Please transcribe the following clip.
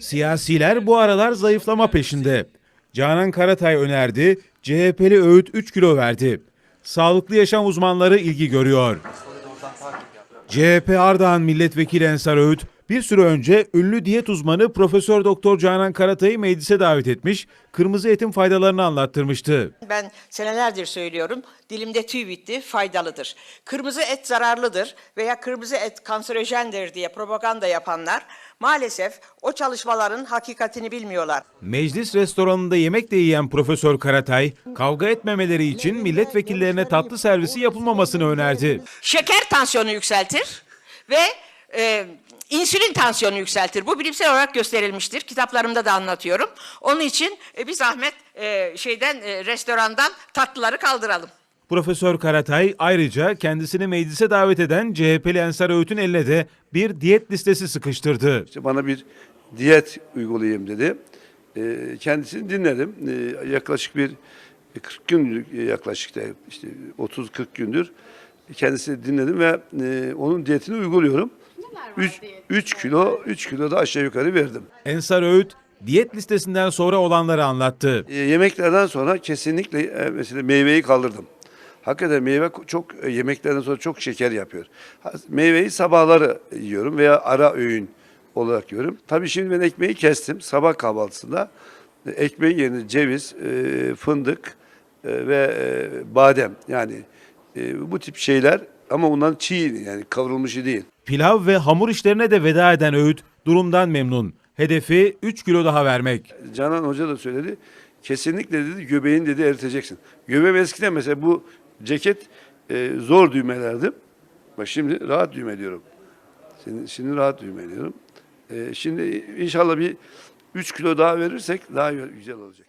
Siyasiler bu aralar zayıflama peşinde. Canan Karatay önerdi, CHP'li Öğüt 3 kilo verdi. Sağlıklı yaşam uzmanları ilgi görüyor. CHP Ardahan Milletvekili Ensar Öğüt bir süre önce ünlü diyet uzmanı Profesör Doktor Canan Karatay'ı meclise davet etmiş, kırmızı etin faydalarını anlattırmıştı. Ben senelerdir söylüyorum, dilimde tüy bitti, faydalıdır. Kırmızı et zararlıdır veya kırmızı et kanserojendir diye propaganda yapanlar maalesef o çalışmaların hakikatini bilmiyorlar. Meclis restoranında yemek de yiyen Profesör Karatay, kavga etmemeleri için milletvekillerine tatlı servisi yapılmamasını önerdi. Şeker tansiyonu yükseltir ve e, insülin tansiyonu yükseltir. Bu bilimsel olarak gösterilmiştir. Kitaplarımda da anlatıyorum. Onun için e, bir zahmet e, şeyden e, restorandan tatlıları kaldıralım. Profesör Karatay ayrıca kendisini meclise davet eden CHP'li Ensar Öğüt'ün eline de bir diyet listesi sıkıştırdı. İşte bana bir diyet uygulayayım dedi. Ee, kendisini dinledim. Ee, yaklaşık bir 40 günlük yaklaşık da işte 30-40 gündür kendisini dinledim ve e, onun diyetini uyguluyorum. 3, 3 kilo 3 kilo da aşağı yukarı verdim. Ensar Öğüt diyet listesinden sonra olanları anlattı. E, yemeklerden sonra kesinlikle e, mesela meyveyi kaldırdım. Hakikaten meyve çok e, yemeklerden sonra çok şeker yapıyor. Ha, Meyveyi sabahları yiyorum veya ara öğün olarak yiyorum. Tabii şimdi ben ekmeği kestim sabah kahvaltısında. E, Ekmeğin yerine ceviz, e, fındık e, ve e, badem yani e, bu tip şeyler ama bundan çiğ yani kavrulmuşu değil. Pilav ve hamur işlerine de veda eden Öğüt durumdan memnun. Hedefi 3 kilo daha vermek. Canan Hoca da söyledi. Kesinlikle dedi göbeğini dedi eriteceksin. Göbeğim eskiden mesela bu ceket e, zor düğmelerdi. Bak şimdi rahat düğmeliyorum. Şimdi, şimdi rahat düğmeliyorum. E, şimdi inşallah bir 3 kilo daha verirsek daha güzel olacak.